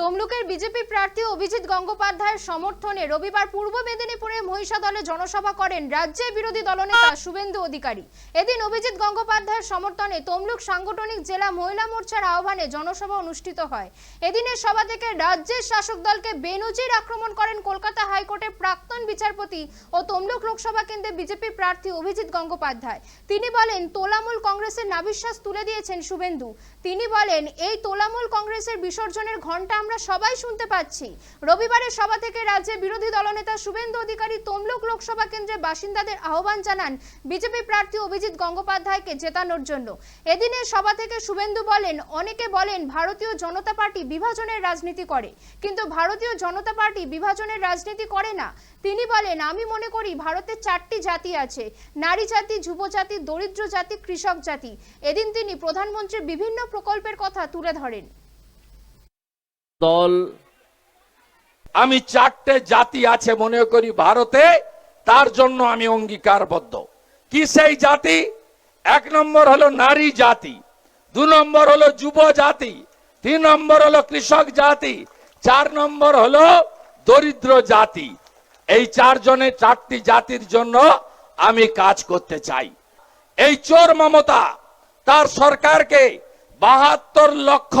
তমলুকের বিজেপি প্রার্থী অভিজিৎ গঙ্গোপাধ্যায়ের সমর্থনে রবিবার পূর্ব মেদিনীপুরে মহিষা দলে জনসভা করেন রাজ্যের বিরোধী দলনেতা শুভেন্দু অধিকারী। এদিন অভিজিৎ গঙ্গোপাধ্যায়ের সমর্থনে তমলুক সাংগঠনিক জেলা মহিলা মোর্চার আহ্বানে জনসভা অনুষ্ঠিত হয়। এদিনের সভা থেকে রাজ্যের শাসক দলকে বেনজির আক্রমণ করেন কলকাতা হাইকোর্টের প্রাক্তন বিচারপতি ও তমলুক লোকসভা কেন্দ্রে বিজেপি প্রার্থী অভিজিৎ গঙ্গোপাধ্যায়। তিনি বলেন, তোলামূল কংগ্রেসের নাবিশ্বাস তুলে দিয়েছেন শুভেন্দু। তিনি বলেন, এই তোলামূল কংগ্রেসের বিসর্জনের ঘণ্টা আমরা সবাই শুনতে পাচ্ছি। রবিবারের সভা থেকে রাজ্যের বিরোধী দলনেতা শুভেন্দু অধিকারী তমলুক লোকসভা কেন্দ্রের বাসিন্দাদের আহ্বান জানান বিজেপি প্রার্থী অভিজিৎ গঙ্গোপাধ্যায়কে জেতানোর জন্য। এদিনের সভা থেকে শুভেন্দু বলেন, অনেকে বলেন ভারতীয় জনতা পার্টি বিভাজনের রাজনীতি করে। কিন্তু ভারতীয় জনতা পার্টি বিভাজনের রাজনীতি করে না। তিনি বলেন, আমি মনে করি ভারতের চারটি জাতি আছে, নারী জাতি, যুব জাতি, দরিদ্র জাতি, কৃষক জাতি। এদিন তিনি প্রধানমন্ত্রীর বিভিন্ন প্রকল্পের কথা তুলে ধরেন। দল, আমি চারটে জাতি আছে মনে করি ভারতে, তার জন্য আমি অঙ্গীকারবদ্ধ। কি সেই জাতি? এক নম্বর হলো নারী জাতি, দু নম্বর হলো যুব জাতি, তিন নম্বর হলো কৃষক জাতি, চার নম্বর হলো দরিদ্র জাতি। এই চারজনের চারটি জাতির জন্য আমি কাজ করতে চাই। এই চোর মমতা, তার সরকারকে বাহাত্তর লক্ষ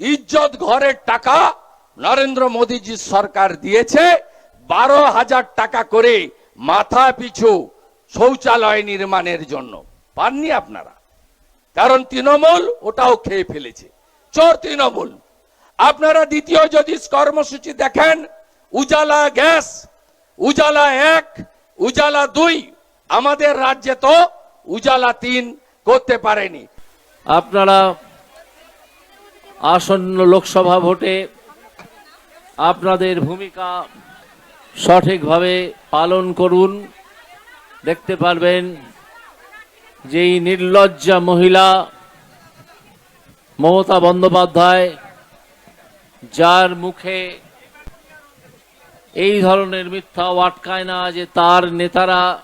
ইজ্জত ঘরের টাকা নরেন্দ্র মোদীজির সরকার দিয়েছে, বারো হাজার টাকা করে মাথা পিছু শৌচালয় নির্মাণের জন্য। পাননি আপনারা? কারণ তৃণমূল ওটাও খেয়ে ফেলেছে। চোর তৃণমূল। আপনারা দ্বিতীয় যদি কর্মসূচি দেখেন উজালা গ্যাস, উজালা এক, উজালা দুই। আমাদের রাজ্যে তো উজালা তিন করতে পারেনি। আপনারা আসন্ন লোকসভা ভোটে আপনাদের ভূমিকা সঠিকভাবে পালন করুন। দেখতে পারবেন যে এই নির্লজ্জা মহিলা মমতা বন্দ্যোপাধ্যায় যার মুখে এই ধরনের মিথ্যাও আটকায় না যে তার নেতারা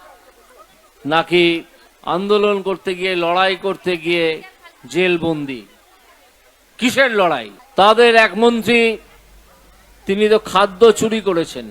নাকি আন্দোলন করতে গিয়ে, লড়াই করতে গিয়ে জেলবন্দি। কিসের লড়াই? তাদের এক মন্ত্রী, তিনি তো খাদ্য চুরি করেছেন।